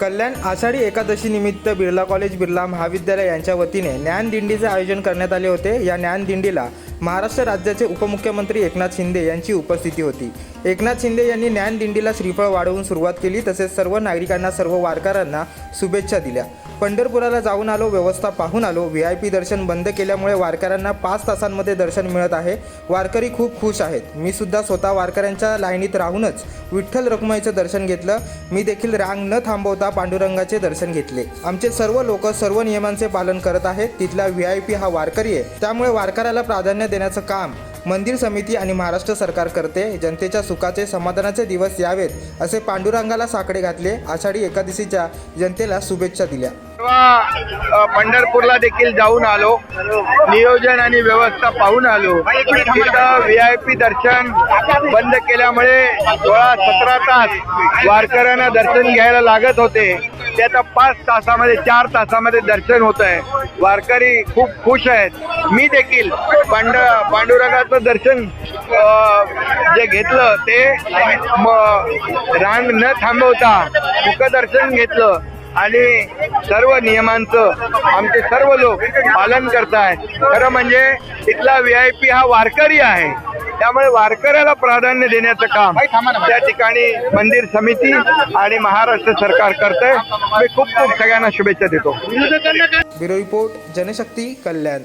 कल्याण आषाढी एकादशी निमित्त बिर्ला कॉलेज बिर्ला महाविद्यालय यांच्या वतीने ज्ञानदिंडीचे आयोजन करण्यात आले होते. या ज्ञानदिंडीला महाराष्ट्र राज्याचे उपमुख्यमंत्री एकनाथ शिंदे यांची उपस्थिती होती. एकनाथ शिंदे यांनी ज्ञानदिंडीला श्रीफळ वाढवून सुरुवात केली तसेच सर्व नागरिकांना सर्व वारकऱ्यांना शुभेच्छा दिल्या. पंढरपुराला जाऊन आलो व्यवस्था पाहून आलो. व्ही आय पी दर्शन बंद केल्यामुळे वारकऱ्यांना पाच तासांमध्ये दर्शन मिळत आहे. वारकरी खूप खुश आहेत. मी सुद्धा स्वतः वारकऱ्यांच्या लाईनीत राहूनच विठ्ठल रखुमाईचं दर्शन घेतलं. मी देखील रांग न थांबवता पांडुरंगाचे दर्शन घेतले. आमचे सर्व लोक सर्व नियमांचे पालन करत आहेत. तिथला व्ही आय पी हा वारकरी आहे. त्यामुळे वारकऱ्याला प्राधान्य देण्याचं काम मंदिर समिती आणि महाराष्ट्र सरकार करते. जनतेच्या सुखाचे समाधानाचे दिवस यावेत असे पांडुरंगाला साकडे घातले. आषाढी एकादशीच्या जनतेला शुभेच्छा दिल्या. पंढरपूरला देखील जाऊन आलो. नियोजन आणि व्यवस्था पाहून आलो. तिथं व्ही आय पी दर्शन बंद केल्यामुळे सोळा सतरा तास वारकऱ्यांना दर्शन घ्यायला लागत होते. ते आता पाच तासामध्ये चार तासामध्ये दर्शन होत आहे. वारकरी खूप खुश आहेत. मी देखील पांड पांडुरंगाचं दर्शन जे घेतलं ते रांग न थांबवता मुखदर्शन घेतलं आणि सर्व नियमांचं आमचे सर्व लोक पालन करतायत. खरं म्हणजे इथला व्ही आय पी हा वारकरी आहे. त्यामुळे वारकऱ्याला प्राधान्य देण्याचं काम त्या ठिकाणी मंदिर समिती आणि महाराष्ट्र सरकार करतंय. मी खूप खूप सगळ्यांना शुभेच्छा देतो. Bureau report Janshakti Kalyan.